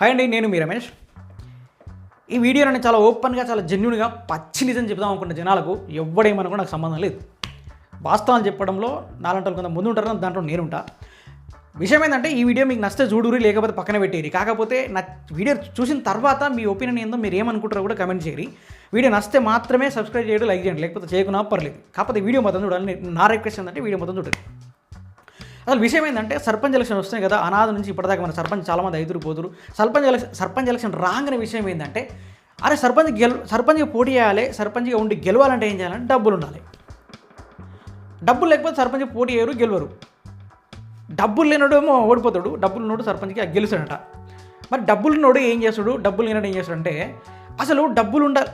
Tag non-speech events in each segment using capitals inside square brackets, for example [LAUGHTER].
Hi అండి నేను మీ రమేష్. ఈ వీడియో నేను చాలా ఓపెన్గా చాలా జెన్యున్గా పచ్చి నిజం చెప్దాం అనుకున్న జనాలకు ఎవడేమనుకో నాకు సంబంధం లేదు. వాస్తవాలు చెప్పడంలో నాలంటే కొంత ముందు ఉంటారు దాంట్లో నేనుంటా విషయం ఏంటంటే ఈ వీడియో మీకు నచ్చితే చూడురి లేకపోతే పక్కన పెట్టేరి కాకపోతే నా వీడియో చూసిన తర్వాత మీ ఒపీనియన్ ఏందో మీరు ఏమనుకుంటారో కూడా కమెంట్ చేయరు వీడియో నచ్చితే మాత్రమే సబ్స్క్రైబ్ చేయడం లైక్ చేయండి లేకపోతే చేయకున్నా పర్లేదు. కాకపోతే వీడియో మొత్తం చూడాలి నా రిక్వెస్ట్ ఏంటంటే వీడియో మొత్తం చూడండి. అసలు విషయం ఏంటంటే సర్పంచ్ ఎలక్షన్ వస్తున్నాయి కదా అనాథ నుంచి ఇప్పటిదాకా మన సర్పంచ్ చాలామంది ఐదురు పోతురు సర్పంచ్ ఎలక్షన్ సర్పంచ్ ఎలక్షన్ రాగానే విషయం ఏంటంటే అరే సర్పంచ్ గెల్ సర్పంచ్గా పోటీ చేయాలి సర్పంచ్గా ఉండి గెలవాలంటే ఏం చేయాలంటే డబ్బులు ఉండాలి. డబ్బులు లేకపోతే సర్పంచ్ పోటీ చేయరు గెలవరు. డబ్బులు లేనోడు ఏమో ఓడిపోతాడు డబ్బులు ఉన్నోడు సర్పంచ్కి గెలుస్తాడట. మరి డబ్బులు ఉన్నోడు ఏం చేస్తాడు డబ్బులు లేనోడు ఏం చేస్తాడంటే అసలు డబ్బులు ఉండాలి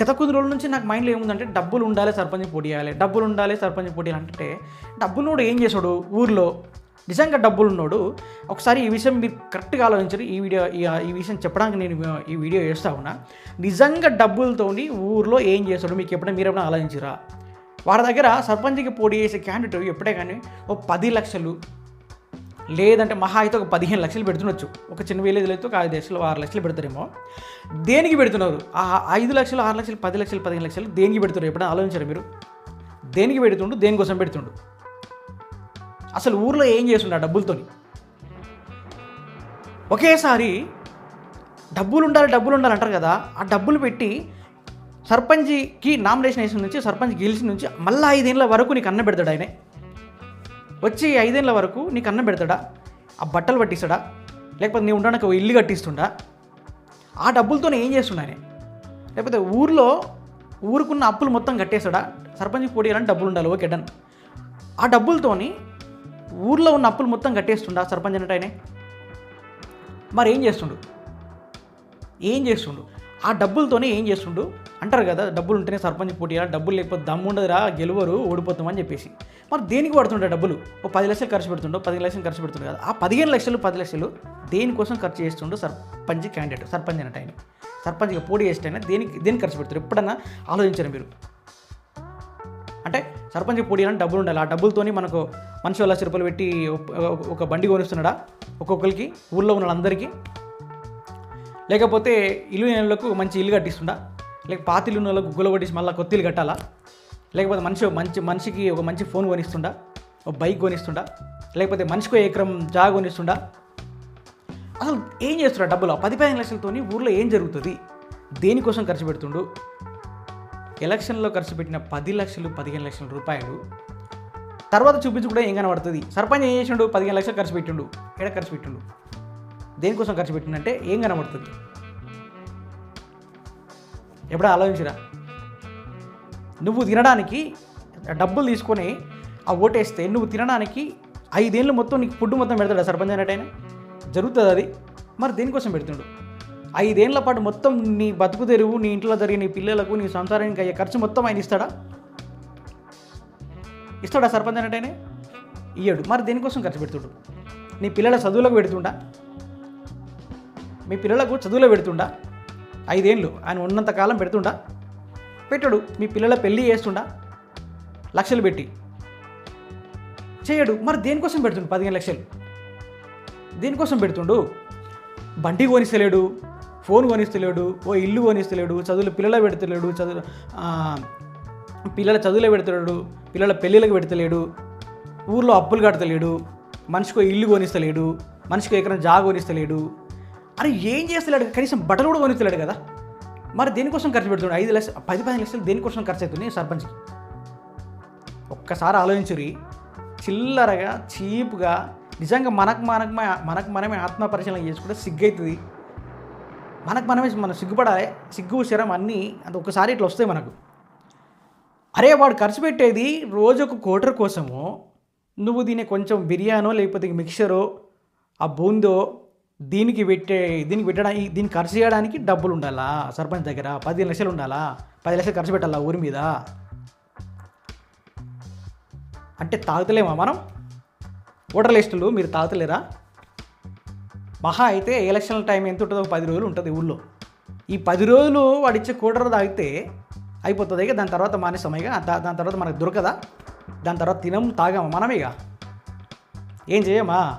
గత కొద్ది రోజుల నుంచి నాకు మైండ్లో ఏముందంటే డబ్బులు ఉండాలి సర్పంచ్ పోటీ డబ్బులు ఉండాలి సర్పంచ్ పోటీ చేయాలి అంటే డబ్బులున్నోడు ఏం చేస్తాడు ఊర్లో నిజంగా డబ్బులు ఉన్నాడు ఒకసారి ఈ విషయం మీరు కరెక్ట్గా ఆలోచించరు ఈ వీడియో ఈ విషయం చెప్పడానికి నేను ఈ వీడియో చేస్తా ఉన్నా. నిజంగా డబ్బులతోని ఊర్లో ఏం చేస్తాడు మీకు ఎప్పుడైనా మీరు ఎప్పుడైనా ఆలోచించరా? వారి దగ్గర సర్పంచ్కి పోటీ చేసే క్యాండిడేట్ ఎప్పుడే కానీ ఓ పది లక్షలు లేదంటే మహా అయితే ఒక పదిహేను లక్షలు పెడుతుండొచ్చు. ఒక చిన్న విలేజ్లో అయితే ఒక ఐదు లక్షలు ఆరు లక్షలు పెడతారేమో. దేనికి పెడుతున్నారు? ఆ ఐదు లక్షలు ఆరు లక్షలు పది లక్షలు పదిహేను లక్షలు దేనికి పెడుతున్నారు? ఎప్పుడైనా ఆలోచించారు మీరు? దేనికి పెడుతుండు? దేనికోసం పెడుతుండు? అసలు ఊర్లో ఏం చేస్తుండ ఆ డబ్బులతోని? ఒకేసారి డబ్బులు ఉండాలి డబ్బులు ఉండాలి అంటారు కదా ఆ డబ్బులు పెట్టి సర్పంచ్కి నామినేషన్ వేసిన నుంచి సర్పంచ్ గెలిచిన నుంచి మళ్ళీ ఐదేళ్ళ వరకు నీకు అన్న పెడతాడు ఆయనే. వచ్చి ఐదేళ్ళ వరకు నీకు అన్నం పెడతాడా? ఆ బట్టలు పట్టిస్తాడా? లేకపోతే నీ ఉండడానికి ఒక ఇల్లు కట్టిస్తుండా? ఆ డబ్బులతోనే ఏం చేస్తున్నానే లేకపోతే ఊర్లో ఊరుకున్న అప్పులు మొత్తం కట్టేస్తాడా? సర్పంచ్ పోటీయాలని డబ్బులు ఉండాలి ఓకే డన్. ఆ డబ్బులతోని ఊర్లో ఉన్న అప్పులు మొత్తం కట్టేస్తుండా సర్పంచ్ అంటే ఆయనే? మరి ఏం చేస్తుండు? ఏం చేస్తుండు? ఆ డబ్బులతోనే ఏం చేస్తుండు? అంటారు కదా డబ్బులు ఉంటేనే సర్పంచ్ పోటీ డబ్బులు లేకపోతే దమ్ము ఉండదురా గెలువరు ఓడిపోతామని చెప్పేసి. మరి దేనికి పడుతుండే డబ్బులు? ఓ పది లక్షలు ఖర్చు పెడుతుండో పది లక్షలు ఖర్చు పెడుతుండే కదా. ఆ పదిహేను లక్షలు పది లక్షలు దేనికోసం ఖర్చు చేస్తుండో సర్పంచ్ క్యాండిడేట్ సర్పంచ్ అనే టైం సర్పంచ్గా పోటీ చేస్తే దేనికి దేనికి ఖర్చు పెడతారు? ఎప్పుడన్నా ఆలోచించారు మీరు. అంటే సర్పంచ్ పోటీ అని డబ్బులు ఉండాలి. ఆ డబ్బులతోని మనకు మనిషి లక్ష రూపాయలు పెట్టి ఒక- ఒక బండి కొనిస్తున్నాడా? ఒక్కొక్కరికి ఊళ్ళో ఉన్న వాళ్ళందరికీ లేకపోతే ఇల్లు నెలలకు మంచి ఇల్లు కట్టిస్తుండా? లేక పాత ఇల్లు నెలకు గుగ్గలు కొట్టేసి మళ్ళీ కొత్త ఇల్లు కట్టాలా? లేకపోతే మనిషి మంచి మనిషికి ఒక మంచి ఫోన్ కొనిస్తుండా? ఒక బైక్ కొనిస్తుండా? లేకపోతే మనిషికి ఎకరం జాగా కొనిస్తుండా? అసలు ఏం చేస్తున్నా డబ్బులు? పది పదిహేను లక్షలతోని ఊర్లో ఏం జరుగుతుంది? దేనికోసం ఖర్చు పెడుతుండు? ఎలక్షన్లో ఖర్చు పెట్టిన పది లక్షలు పదిహేను లక్షల రూపాయలు తర్వాత చూపించి కూడా ఏం కనబడుతుంది? సర్పంచ్ ఏం చేసిండు? పదిహేను లక్షలు ఖర్చు పెట్టిండు. ఎక్కడ ఖర్చు పెట్టిండు? దేనికోసం ఖర్చు పెట్టిందంటే ఏం కనబడుతుంది? ఎప్పుడో ఆలోచించరా? నువ్వు తినడానికి డబ్బులు తీసుకొని ఆ ఓటేస్తే నువ్వు తినడానికి ఐదేళ్ళు మొత్తం నీకు ఫుడ్ మొత్తం పెడతాడు సర్పంచ్ అన్నట్టయినా జరుగుతుంది అది? మరి దేనికోసం పెడుతుండు? ఐదేళ్ళ పాటు మొత్తం నీ బతుకు తెరువు నీ ఇంట్లో జరిగే నీ పిల్లలకు నీ సంసారానికి అయ్యే ఖర్చు మొత్తం ఆయన ఇస్తాడా? ఇస్తాడా సర్పంచ్ అన్నట్టయినా ఇయ్యడు. మరి దేనికోసం ఖర్చు పెడుతుడు? నీ పిల్లల చదువులకు పెడుతుండా? మీ పిల్లలకు చదువులో పెడుతుండా? ఐదేళ్ళు ఆయన ఉన్నంత కాలం పెడుతుండా? పెట్టడు. మీ పిల్లల పెళ్ళి చేస్తుండా? లక్షలు పెట్టి. చేయడు. మరి దేనికోసం పెడుతుండు? పదిహేను లక్షలు. దేనికోసం పెడుతుండు? బండి కొనిస్తలేడు. ఫోన్ కొనిస్తలేడు. ఓ ఇల్లు కొనిస్తలేడు. చదువులు పిల్లల పెడతలేడు. చదువు పిల్లల చదువులో పెడతలేడు. పిల్లల పెళ్ళిళ్ళకి పెడతలేడు. ఊర్లో అప్పులు కడతలేడు మనిషికి ఇల్లు కొనిస్తలేడు. మనిషికి ఎక్కడ జాగ కొనిస్తలేడు. అరే ఏం చేస్తలేడు? కనీసం బట్టలు కూడా కొనిస్తలేడు కదా. మరి దేనికోసం ఖర్చు పెడుతుంది ఐదు లక్షలు పది పదిహేను లక్షలు దేనికోసం ఖర్చు అవుతుంది సర్పంచ్కి? ఒక్కసారి ఆలోచించురి. చిల్లరగా చీప్గా నిజంగా మనకు మనకు మనకు మనమే ఆత్మ పరిశీలన చేసుకుంటే సిగ్గు అవుతుంది మనకు మనమే మనం సిగ్గుపడాలి. సిగ్గు శరం అన్నీ అది ఒకసారి ఇట్లా వస్తాయి మనకు. అరే వాడు ఖర్చు పెట్టేది రోజుకు కోటర్ కోసము నువ్వు దీన్ని కొంచెం బిర్యానో లేకపోతే మిక్చరో ఆ బూందో దీనికి పెట్టే దీనికి పెట్టడానికి దీనికి ఖర్చు చేయడానికి డబ్బులు ఉండాలా? సర్పంచ్ దగ్గర పది లక్షలు ఉండాలా? పది లక్షలు ఖర్చు పెట్టాలా ఊరి మీద? అంటే తాగుతలేమా మనం? ఓటర్ లిస్టులు మీరు తాగుతలేరా? మహా అయితే ఎలక్షన్ టైం ఎంత ఉంటుందో పది రోజులు ఉంటుంది ఊళ్ళో. ఈ పది రోజులు వాడు ఇచ్చే కూటర్ తాగితే అయిపోతుంది ఇక దాని తర్వాత మానేస్తాం ఇక. దాని తర్వాత మనకు దొరకదా? దాని తర్వాత తినం తాగామా మనమేగా ఏం చేయమా?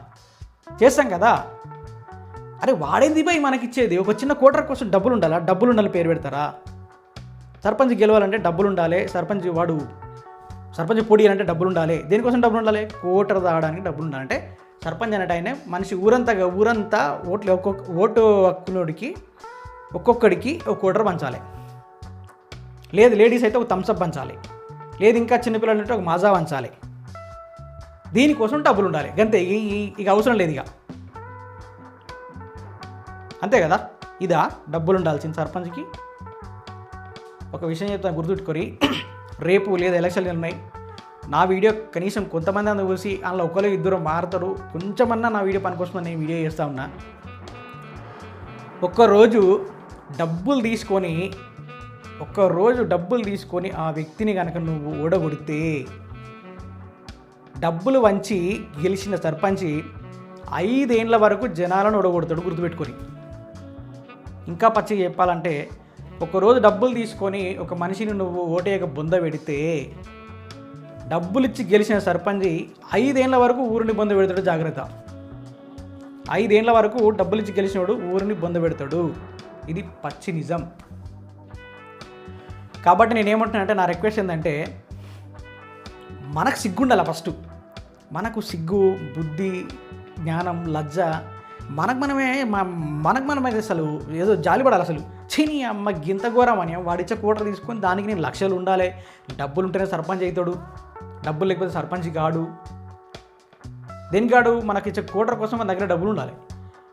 చేస్తాం కదా? అరే వాడేంది పోయి మనకిచ్చేది? ఒక చిన్న కోటర్ కోసం డబ్బులు ఉండాలా? డబ్బులు ఉండాలి పేరు పెడతారా? సర్పంచ్ గెలవాలంటే డబ్బులు ఉండాలి. సర్పంచ్ వాడు సర్పంచ్ పొడి అంటే డబ్బులు ఉండాలి. దేనికోసం డబ్బులు ఉండాలి? కోటర్ తాగడానికి డబ్బులు ఉండాలంటే సర్పంచ్ అనేట ఆయన మనిషి ఊరంతా ఊరంతా ఓట్లు ఒక్కొక్క ఓటు హక్కులోడికి ఒక్కొక్కడికి ఒక కోటర్ పంచాలి. లేదు లేడీస్ అయితే ఒక థమ్స్అప్ పంచాలి. లేదు ఇంకా చిన్నపిల్లలు అంటే ఒక మజా పంచాలి. దీనికోసం డబ్బులు ఉండాలి. గంతే ఇక అవసరం లేదు ఇక. అంతే కదా? ఇదా? డబ్బులు ఉండాల్సింది సర్పంచ్కి. ఒక విషయం చెప్తాను గుర్తుపెట్టుకొని [CLEARS THROAT] రేపు లేదా ఎలక్షన్లు ఉన్నాయి. నా వీడియో కనీసం కొంతమంది అందరూ చూసి అందులో ఒకరు ఇద్దరు మారుతారు. కొంచెమన్నా నా వీడియో పనికోసం నేను వీడియో చేస్తా ఉన్నా. ఒక్కరోజు డబ్బులు తీసుకొని ఒక్కరోజు డబ్బులు తీసుకొని ఆ వ్యక్తిని కనుక నువ్వు ఓడగొడితే డబ్బులు వంచి గెలిచిన సర్పంచి ఐదేండ్ల వరకు జనాలను ఓడగొడతాడు గుర్తుపెట్టుకొని ఇంకా పచ్చిగా చెప్పాలంటే ఒకరోజు డబ్బులు తీసుకొని ఒక మనిషిని నువ్వు ఓటేయక బొంద పెడితే డబ్బులు ఇచ్చి గెలిచిన సర్పంచి ఐదేళ్ళ వరకు ఊరిని బొంద పెడతాడు జాగ్రత్త. ఐదేళ్ళ వరకు డబ్బులు ఇచ్చి ఊరిని బొంద పెడతాడు. ఇది పచ్చి నిజం. కాబట్టి నేనేమంటున్నానంటే నా రిక్వెస్ట్ ఏంటంటే మనకు సిగ్గుండాలి ఫస్ట్. మనకు సిగ్గు బుద్ధి జ్ఞానం లజ్జ మనకు మనమే మనకు మనమే అసలు ఏదో జాలిపడాలి అసలు. చీని అమ్మ గింత ఘోరం అని వాడిచ్చే కూటర్ తీసుకొని దానికి నేను లక్షలు ఉండాలి. డబ్బులు ఉంటేనే సర్పంచ్ అవుతాడు. డబ్బులు లేకపోతే సర్పంచ్ కాడు. దేని కాడు మనకి ఇచ్చే కూటర్ కోసం మన దగ్గర డబ్బులు ఉండాలి.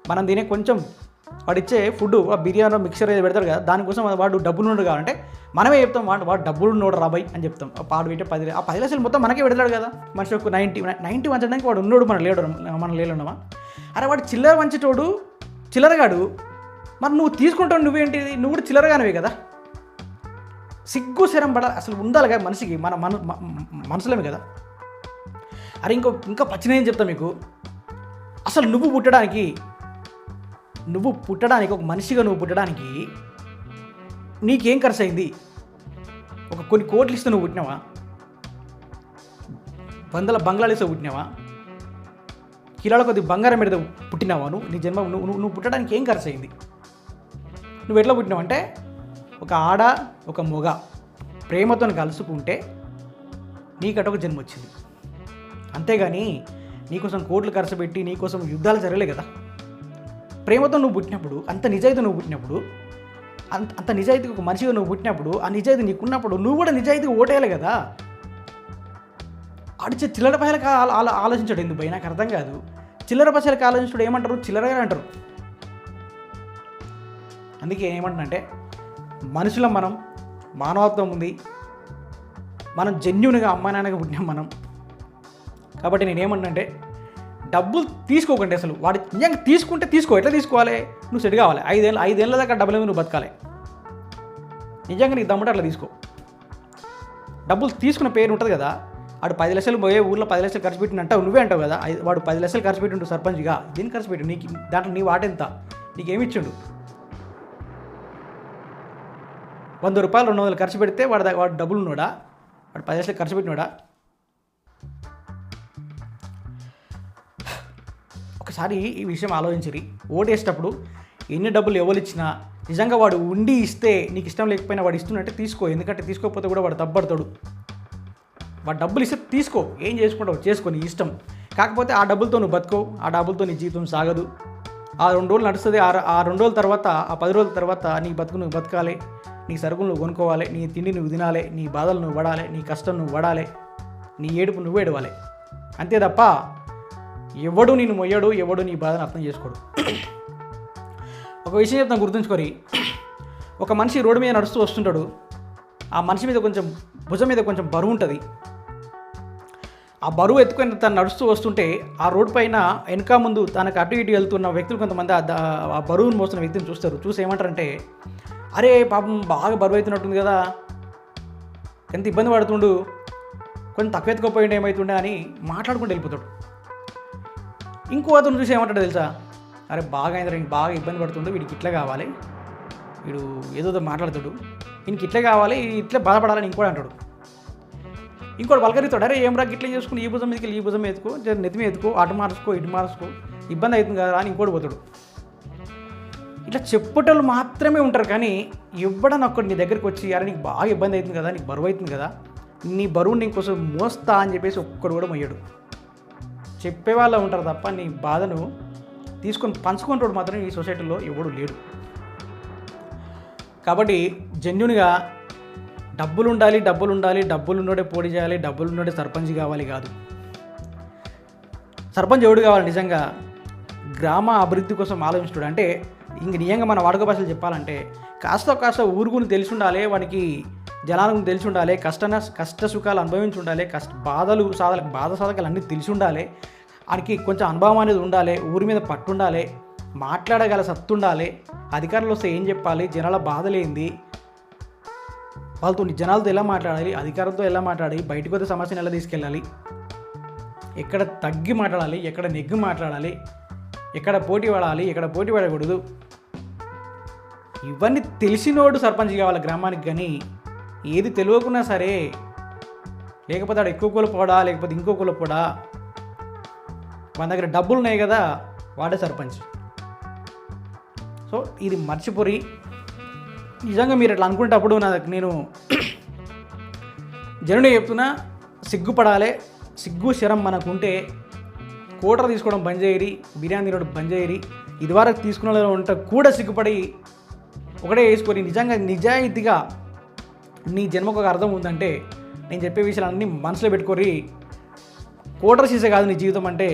మనం తినే కొంచెం వాడిచ్చే ఫుడ్ ఆ బిర్యానీ మిక్సర్ ఏదో పెడతాడు కదా దానికోసం వాడు డబ్బులు ఉండడు కావాలంటే మనమే చెప్తాం వాడు వాడు డబ్బులు ఉన్నాడు రాబాయ్ అని చెప్తాం. ఆ పాడు పెట్టే పది ఆ పది లక్షలు మొత్తం మనకే పెడతాడు కదా. మనిషి ఒక నైంటీ నైంటీ వంచడానికి వాడు ఉన్నాడు మనం లేడు మనం లేనున్నామా అరే వాడు చిల్లర వంచేటోడు చిల్లరగాడు. మరి నువ్వు తీసుకుంటావు నువ్వేంటి? నువ్వు కూడా చిల్లరగానివే కదా? సిగ్గు శరం పడ అసలు ఉండాలి కదా మనిషికి మన మన మనసులేమే కదా? అరే ఇంకో ఇంకా పచ్చినేం చెప్తా మీకు? అసలు నువ్వు పుట్టడానికి నువ్వు పుట్టడానికి ఒక మనిషిగా నువ్వు పుట్టడానికి నీకేం ఖర్చు అయింది ఒక కొన్ని కోట్లు ఇస్తే నువ్వు పుట్టినావా? వందల బంగ్లాలు ఇస్తే పుట్టినావా? కిలోల కొద్ది బంగారం పెడితే పుట్టినావా? నువ్వు నీ జన్మ నువ్వు నువ్వు- పుట్టడానికి ఏం ఖర్చు అయింది నువ్వు ఎట్లా పుట్టినావు అంటే ఒక ఆడ ఒక మొగ ప్రేమతో కలుసుకుంటే నీకట ఒక జన్మ వచ్చింది. అంతేగాని నీకోసం కోట్లు ఖర్చు పెట్టి నీకోసం యుద్ధాలు జరగలే కదా. ప్రేమతో నువ్వు పుట్టినప్పుడు అంత నిజాయితీ నువ్వు పుట్టినప్పుడు అంత అంత నిజాయితీ ఒక మనిషిగా నువ్వు పుట్టినప్పుడు ఆ నిజాయితీ నీకున్నప్పుడు నువ్వు కూడా నిజాయితీగా ఓటేయాలి కదా. ఆడిచే చిల్లర పైసలకు ఆలో- ఆలోచించాడు. ఎందుకు పోయి నాకు అర్థం కాదు. చిల్లర పైసలకు ఆలోచించాడు ఏమంటారు? చిల్లరగా అంటారు. అందుకే ఏమంటున్నంటే మనుషులం మనం మానవత్వం ఉంది. మనం జెన్యున్గా అమ్మా నాన్నగా పుట్టినాం మనం. కాబట్టి నేను డబ్బులు తీసుకోకండి అసలు. వాడు నిజంగా తీసుకుంటే తీసుకో. ఎట్లా తీసుకోవాలి? నువ్వు సెట్ కావాలి. ఐదేళ్ళు ఐదేళ్ళ దాకా డబ్బులు నువ్వు బతకాలి. నిజంగా నీకు దమ్ముంటే అట్లా తీసుకో. డబ్బులు తీసుకున్న పేరు ఉంటుంది కదా. వాడు పది లక్షలు పోయే ఊర్లో పది లక్షలు ఖర్చు పెట్టిన నువ్వే అంటావు కదా? వాడు పది లక్షలు ఖర్చు పెట్టిండు సర్పంచ్గా. దీన్ని ఖర్చు పెట్టు నీకు దాంట్లో నీ వాటెంత నీకేమిచ్చిండు నీకేమి ఇచ్చిండు? వంద రూపాయలు రెండు వందలు ఖర్చు పెడితే వాడు దా- వాడు డబ్బులు ఉన్నాడా? వాడు పది లక్షలు ఖర్చు పెట్టినాడా? ఒకసారి ఈ విషయం ఆలోచించరి. ఓటేసేటప్పుడు ఎన్ని డబ్బులు ఎవరు ఇచ్చినా నిజంగా వాడు ఉండి ఇస్తే నీకు ఇష్టం లేకపోయినా వాడు ఇస్తున్నట్టే తీసుకో. ఎందుకంటే తీసుకోకపోతే కూడా వాడు దబ్బడతాడు వాడు డబ్బులు ఇస్తే తీసుకో. ఏం చేసుకుంటావు? చేసుకొని ఇష్టం. కాకపోతే ఆ డబ్బులతో నువ్వు బతుకో. ఆ డబ్బులతో నీ జీవితం సాగదు. ఆ రెండు రోజులు నడుస్తుంది. ఆ ఆ రెండు రోజుల తర్వాత ఆ పది రోజుల తర్వాత నీ బతుకు నువ్వు బతకాలి. నీ సరుకులు నువ్వు కొనుక్కోవాలి. నీ తిండి నువ్వు తినాలి. నీ బాధలు నువ్వు పడాలి. నీ కష్టం నువ్వు పడాలి. నీ ఏడుపు నువ్వు ఏడవాలి. అంతే తప్ప ఎవడు నేను మొయ్యాడు ఎవడు నీ బాధను అర్థం చేసుకోడు. ఒక విషయం చెప్తాను గుర్తుంచుకొని ఒక మనిషి రోడ్డు మీద నడుస్తూ వస్తుంటాడు. ఆ మనిషి మీద కొంచెం భుజం మీద కొంచెం బరువు ఉంటుంది. ఆ బరువు ఎత్తుకొని తను నడుస్తూ వస్తుంటే ఆ రోడ్డు పైన వెనక ముందు తనకు అటు ఇటు వెళ్తున్న వ్యక్తులు కొంతమంది ఆ బరువును మోస్తున్న వ్యక్తిని చూస్తారు. చూసి ఏమంటారంటే అరే పాపం బాగా బరువు అవుతున్నట్టుంది కదా. ఎంత ఇబ్బంది పడుతుండు. కొంచెం తక్కువ ఎత్తుకోపోయిండు ఏమవుతుండే అని మాట్లాడుకుంటూ వెళ్ళిపోతాడు. ఇంకో అతను చూసి ఏమంటాడు తెలుసా? అరే బాగా అయిందిరా బాగా ఇబ్బంది పడుతుండే వీడికి ఇట్లా కావాలి. వీడు ఏదో మాట్లాడుతాడు. ఈయనకి ఇట్లే కావాలి ఇట్లే బాధపడాలని ఇంకోటి అంటాడు. ఇంకోటి పలకరిస్తాడు అరే ఏం రా ఇట్లా చేసుకుని ఈ భుజం మీదకి ఈ భుజం ఎత్తుకో జర నెత్తి ఎత్తుకో అటు మార్చుకో ఇటు మార్చుకో ఇబ్బంది అవుతుంది కదా అని ఇంకోటి పోతాడు. ఇట్లా చెప్పేటోళ్ళు మాత్రమే ఉంటారు కానీ ఇవ్వడం ఒక్కడు నీ దగ్గరికి వచ్చి అరే నీకు బాగా ఇబ్బంది అవుతుంది కదా నీకు బరువు అవుతుంది కదా నీ బరువు నీకోసం మోస్తా అని చెప్పేసి ఒక్కడు కూడా మొయ్యాడు. చెప్పేవాళ్ళు ఉంటారు తప్ప నీ బాధను తీసుకొని పంచుకుంటాడు మాత్రం ఈ సొసైటీలో ఎవడు లేడు. కాబట్టి జెన్యున్గా డబ్బులు ఉండాలి డబ్బులు ఉండాలి డబ్బులు ఉన్నోడే పోటీ చేయాలి డబ్బులు ఉన్నోడే సర్పంచ్ కావాలి కాదు. సర్పంచ్ ఎవడు కావాలి నిజంగా? గ్రామ అభివృద్ధి కోసం ఆలోచించుడు అంటే ఇంక నిజంగా మన వాడుక భాషలు చెప్పాలంటే కాస్త కాస్త ఊరుగుని తెలిసి ఉండాలి వానికి జనాలకు తెలిసి ఉండాలి కష్ట కష్ట సుఖాలు అనుభవించి ఉండాలి కష్ట బాధలు సాధలు బాధ సాధకాలు అన్నీ తెలిసి ఉండాలి వానికి కొంచెం అనుభవం అనేది ఉండాలి ఊరి మీద పట్టు ఉండాలి మాట్లాడగల సత్తుండాలి. అధికారులు వస్తే ఏం చెప్పాలి? జనాల బాధలేంది. వాళ్ళతో జనాలతో ఎలా మాట్లాడాలి? అధికారంతో ఎలా మాట్లాడాలి? బయటకు వస్తే సమస్యను ఎలా తీసుకెళ్ళాలి? ఎక్కడ తగ్గి మాట్లాడాలి? ఎక్కడ నెగ్గి మాట్లాడాలి? ఎక్కడ పోటీ పడాలి? ఎక్కడ పోటీ పడకూడదు? ఇవన్నీ తెలిసినోడు సర్పంచ్ కావాలి గ్రామానికి కానీ ఏది తెలియకున్నా సరే లేకపోతే ఆడ ఎక్కువ కులపోడా లేకపోతే ఇంకో కులపోడా మన దగ్గర డబ్బులు ఉన్నాయి కదా వాడే సర్పంచ్. సో ఇది మర్చిపోరి. నిజంగా మీరు అట్లా అనుకునేటప్పుడు నా నేను [CLEARS THROAT] జనుడే చెప్తున్నా సిగ్గుపడాలి. సిగ్గు శరం మనకుంటే కోటర తీసుకోవడం బంద్ చేయరి బిర్యానీ తినడం బంద్ చేయరి. ఇదివరకు తీసుకున్న వాళ్ళు ఉంటే కూడా సిగ్గుపడి ఒకటే వేసుకొని నిజంగా నిజాయితీగా నీ జన్మకు ఒక అర్థం ఉందంటే నేను చెప్పే విషయాలన్నీ మనసులో పెట్టుకొని కోటర్ సీసే కాదు నీ జీవితం అంటే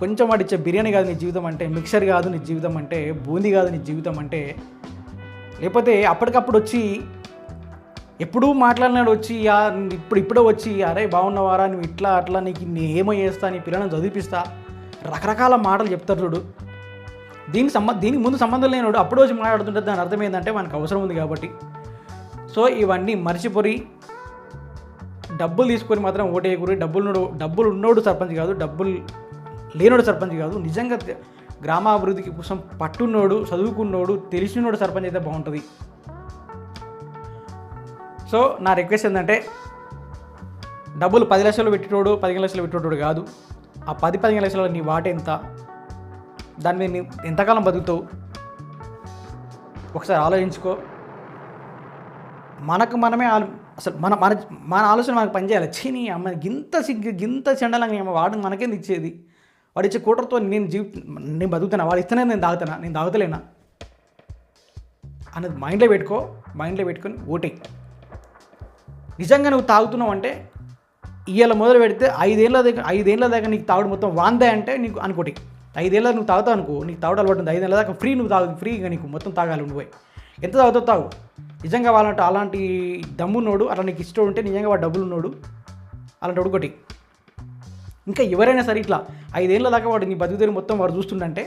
కొంచెం వాడిచ్చే బిర్యానీ కాదు నీ జీవితం అంటే మిక్సర్ కాదు నీ జీవితం అంటే బూందీ కాదు నీ జీవితం అంటే లేకపోతే అప్పటికప్పుడు వచ్చి ఎప్పుడూ మాట్లాడినాడు వచ్చి ఇప్పుడు ఇప్పుడే వచ్చి అరే బాగున్నవారా నువ్వు ఇట్లా అట్లా నీకు నీ ఏమో చేస్తా నీ పిల్లలను చదివిపిస్తా రకరకాల మాటలు చెప్తారు చూడు. దీనికి సంబ దీనికి ముందు సంబంధం లేనివాడు అప్పుడు వచ్చి మాట్లాడుతుంటే దాని అర్థం ఏంటంటే మనకు అవసరం ఉంది కాబట్టి. సో ఇవన్నీ మర్చిపోయి డబ్బులు తీసుకొని మాత్రం ఓటేయకూరి డబ్బులు డబ్బులు ఉన్నోడు సర్పంచ్ కాదు డబ్బులు లేనోడు సర్పంచ్ కాదు నిజంగా గ్రామాభివృద్ధికి కోసం పట్టున్నోడు చదువుకున్నోడు తెలిసినోడు సర్పంచ్ అయితే బాగుంటుంది. సో నా రిక్వెస్ట్ ఏంటంటే డబ్బులు పది లక్షలు పెట్టేటోడు పదిహేను లక్షలు పెట్టేటోడు కాదు. ఆ పది పదిహేను లక్షల నీ వాట ఎంత? దాని మీద నీ ఎంతకాలం బతుకుతావు? ఒకసారి ఆలోచించుకో. మనకు మనమే ఆలో అసలు మన మన మన ఆలోచన మనకు పనిచేయాలి. చీని అమ్మ గింత సిగ్గు గింత చెండలంగా అమ్మ వాడు మనకేంది ఇచ్చేది? వాడు ఇచ్చే కూటర్తో నేను జీవి నేను బతుకుతానా? వాడు ఇస్తేనే నేను తాగుతానా? నేను తాగుతలేనా? అన్నది మైండ్లో పెట్టుకో మైండ్లో పెట్టుకొని ఓటే. నిజంగా నువ్వు తాగుతున్నావు అంటే ఇవాళ మొదలు పెడితే ఐదేళ్ళ దగ్గర ఐదేళ్ళ దాకా నీకు తాగుడు మొత్తం వాందే అంటే నీకు అనుకోటి. ఐదేళ్ళ నువ్వు తాగుతావు అనుకో నీకు తాగుడు అలవాటు ఉంది. ఐదేళ్ళ దాకా ఫ్రీ నువ్వు తాగు ఫ్రీగా నీకు మొత్తం తాగాలి నువ్వు. ఎంత తాగుతావు తాగు. నిజంగా వాళ్ళంటే అలాంటి దమ్మున్నోడు అలా నీకు ఇష్టం ఉంటే నిజంగా వాడు డబ్బులు ఉన్నాడు అలాంటి ఒకటి. ఇంకా ఎవరైనా సరే ఇట్లా ఐదేళ్ళ దాకా వాడు నీ బతుకుదేరి మొత్తం వాడు చూస్తుండంటే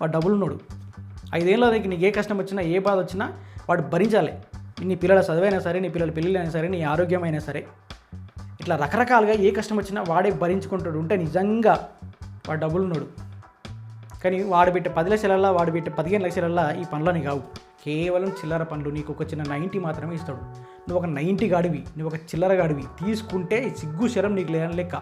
వాడు డబ్బులు ఉన్నాడు. ఐదేళ్ళ దానికి నీకు ఏ కష్టం వచ్చినా ఏ బాధ వచ్చినా వాడు భరించాలి. నీ పిల్లల చదువైనా సరే నీ పిల్లల పెళ్ళిళ్ళైనా సరే నీ ఆరోగ్యమైనా సరే ఇట్లా రకరకాలుగా ఏ కష్టం వచ్చినా వాడే భరించుకుంటాడు. ఉంటే నిజంగా వాడు డబ్బులు ఉన్నాడు. కానీ వాడు పెట్టే పది లక్షలల్లా వాడు పెట్టే పదిహేను లక్షలల్లా ఈ పనులని కావు. కేవలం చిల్లర పనులు నీకు ఒక చిన్న నైంటీ మాత్రమే ఇస్తాడు. నువ్వు ఒక నైంటీ గాడివి నువ్వు ఒక చిల్లర గాడివి. తీసుకుంటే సిగ్గు శరం నీకు లేని లెక్క.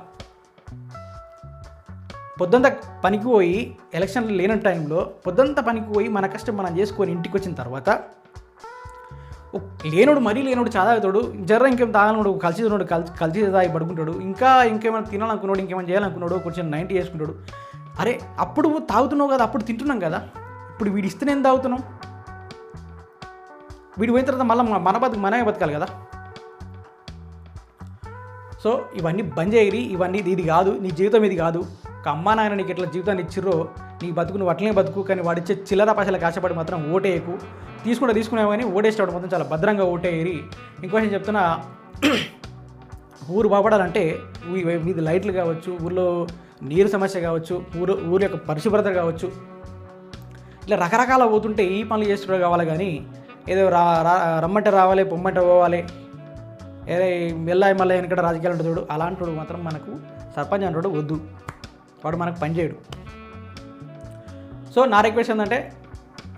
పొద్దుంత పనికి పోయి ఎలక్షన్లు లేని టైంలో పొద్దుంత పనికి పోయి మన కష్టం మనం చేసుకొని ఇంటికి వచ్చిన తర్వాత లేనుడు లేనోడు మరీ లేనోడు చాలా జర్ర ఇంకేం తాగనుడు కలిసి తినోడు కలిసి కలిసి తాగి పడుకుంటాడు ఇంకా ఇంకేమైనా తినాలనుకున్నాడు ఇంకేమైనా చేయాలనుకున్నాడు కొంచెం నైంటీ చేసుకుంటాడు. అరే అప్పుడు తాగుతున్నావు కదా అప్పుడు తింటున్నాం కదా ఇప్పుడు వీడిస్తేనేం ఇస్తేనే తాగుతున్నాం? వీడు పోయిన తర్వాత మళ్ళీ మన బతుకు మనమే బతకాలి కదా. సో ఇవన్నీ బంద్ చేయరి ఇవన్నీ ఇది- ఇది కాదు నీ జీవితం ఇది కాదు. ఒక అమ్మా నాయన నీకు ఎట్లా జీవితాన్ని ఇచ్చిర్రో నీ బతుకు నువ్వు అట్లనే బతుకు కానీ వాడిచ్చే చిల్లర పైసలకు ఆశపడి మాత్రం ఓటేయకు. తీసుకుంటే తీసుకునేవి కానీ ఓటేసేవాడు మాత్రం చాలా భద్రంగా ఓటేయరి. ఇంకో విషయం చెప్తున్నా [CLEARS THROAT] ఊరు బాపడాలంటే ఊ- వీధి లైట్లు కావచ్చు ఊర్లో నీరు సమస్య కావచ్చు ఊరు ఊరి యొక్క పరిశుభ్రత కావచ్చు. ఇట్లా రకరకాల పోతుంటే ఈ పనులు చేస్తున్నారు కావాలి కానీ ఏదో రా రా- రమ్మంటే రావాలి పొమ్మంటే పోవాలి ఏరే మెల్లాయి మళ్ళీ వెనకడ రాజకీయాలు ఉంటుంది చూడు. అలాంటి మాత్రం మనకు సర్పంచ్ అంటాడు వద్దు. వాడు మనకు పని చేయడు. సో నా రిక్వెస్ట్ ఏంటంటే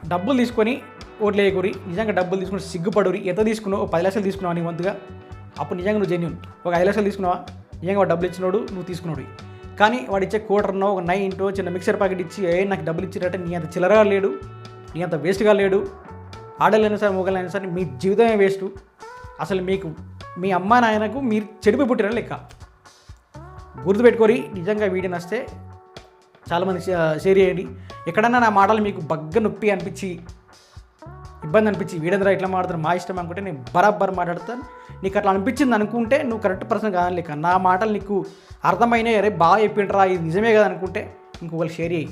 డబ్బులు తీసుకొని ఓట్లు వేయకూరి. నిజంగా డబ్బులు తీసుకుని సిగ్గుపడురి. ఎంత తీసుకున్నావు? పది లక్షలు తీసుకున్నావు నీ వంతుగా? అప్పుడు నిజంగా నువ్వు జెన్యున్ ఒక ఐదు లక్షలు తీసుకున్నావా? నిజంగా వాడు డబ్బులు ఇచ్చినోడు నువ్వు తీసుకున్నాడు కానీ వాడు ఇచ్చే కోటర్నో ఒక నైంటో చిన్న మిక్సర్ ప్యాకెట్ ఇచ్చి ఏ నాకు డబ్బులు ఇచ్చినట్టే నీ అంత చిల్లరగా లేడు. నీ అంత వేస్ట్గా లేడు. ఆడలైనా సరే మొగలైనా సరే మీ జీవితమే వేస్ట్ అసలు మీకు మీ అమ్మ నాయనకు మీరు చెడిపోయి పుట్టిన లెక్క. గుర్తుపెట్టుకొని నిజంగా వీడియో నస్తే చాలామంది షేర్ చేయండి. ఎక్కడన్నా నా మాటలు మీకు బగ్గ నొప్పి అనిపించి ఇబ్బంది అనిపించి వీడందరూ ఇట్లా మాట్లాడతాను మా ఇష్టం అనుకుంటే నేను బరాబర్ మాట్లాడతాను. నీకు అట్లా అనిపించింది అనుకుంటే నువ్వు కరెక్ట్ పర్సన్ కాదని లేక నా మాటలు నీకు అర్థమైనా అరే బాగా చెప్పింటారా ఇది నిజమే కదా అనుకుంటే ఇంకొకరు షేర్ చేయి.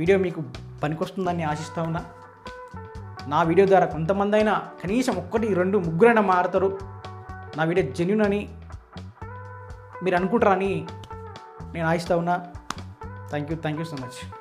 వీడియో మీకు పనికొస్తుందని ఆశిస్తా ఉన్నా. నా వీడియో ద్వారా కొంతమంది అయినా కనీసం ఒక్కటి రెండు ముగ్గురైనా మారుతారు. నా వీడియో జెన్యున్ అని మీరు అనుకుంటారని నేను ఆశిస్తా ఉన్నా. Thank you thank you so much.